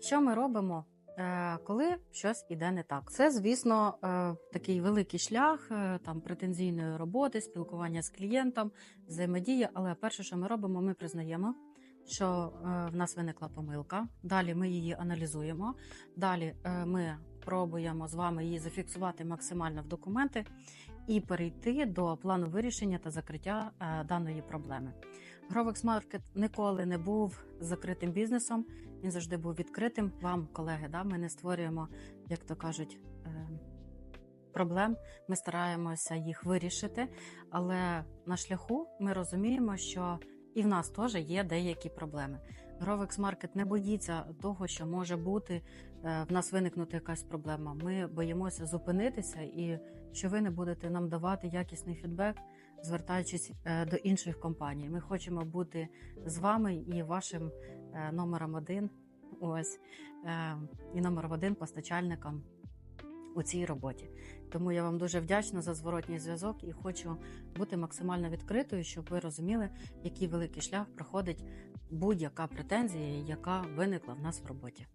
Що ми робимо, е, коли щось іде не так? Це, звісно, е, такий великий шлях е, там претензійної роботи, спілкування з клієнтом, взаємодія. Але перше, що ми робимо, ми признаємо, що в нас виникла помилка. Далі ми її аналізуємо. Далі ми пробуємо з вами її зафіксувати максимально в документи і перейти до плану вирішення та закриття е, даної проблеми. Grovex Маркет ніколи не був закритим бізнесом. Він завжди був відкритим. Вам, колеги, да, ми не створюємо, як то кажуть, е, проблем. Ми стараємося їх вирішити, але на шляху ми розуміємо, що і в нас теж є деякі проблеми. Гровекс Маркет не боїться того, що може бути е, в нас виникнути якась проблема. Ми боїмося зупинитися і що ви не будете нам давати якісний фідбек, звертаючись е, до інших компаній. Ми хочемо бути з вами і вашим е, номером один. Ось і номером один постачальником у цій роботі. Тому я вам дуже вдячна за зворотній зв'язок і хочу бути максимально відкритою, щоб ви розуміли, який великий шлях проходить будь-яка претензія, яка виникла в нас в роботі.